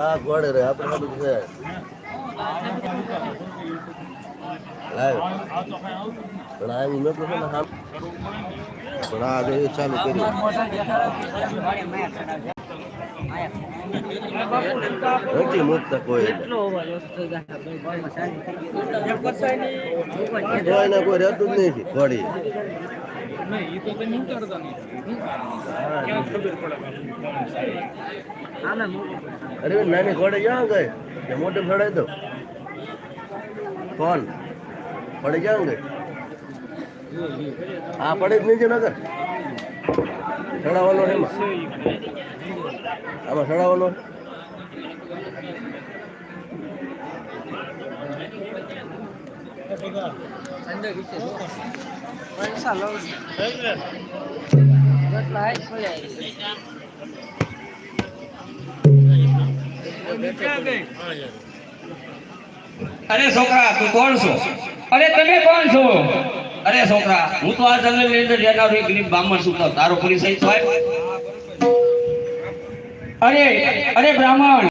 હા ગોળ રે આપણે બધું છે. લાવ. પણ આ ઈમે તો છે ને પણ આ જો ચાલુ કરી નથી મૂકતા કોઈ કોઈ ને કોઈ રહેતું જ નથી ઘોડી અરે નાની ઘોડે જાઓ ગઈ મોટી ફળાઈ દો. કોણ? પડે જાઓ ગઈ આ પડે જ નહીં છે નગર ચડાવવાનો એમાં. આમાં ચડાવવાનો છે? અરે છોકરા, તું કોણ છો? અરે તમે કોણ છો? અરે છોકરા, હું તો આ જંગલની અંદર રહેનારો એક ગરીબ બ્રાહ્મણ છું તારો પરિચય થાય? અરે અરે બ્રાહ્મણ!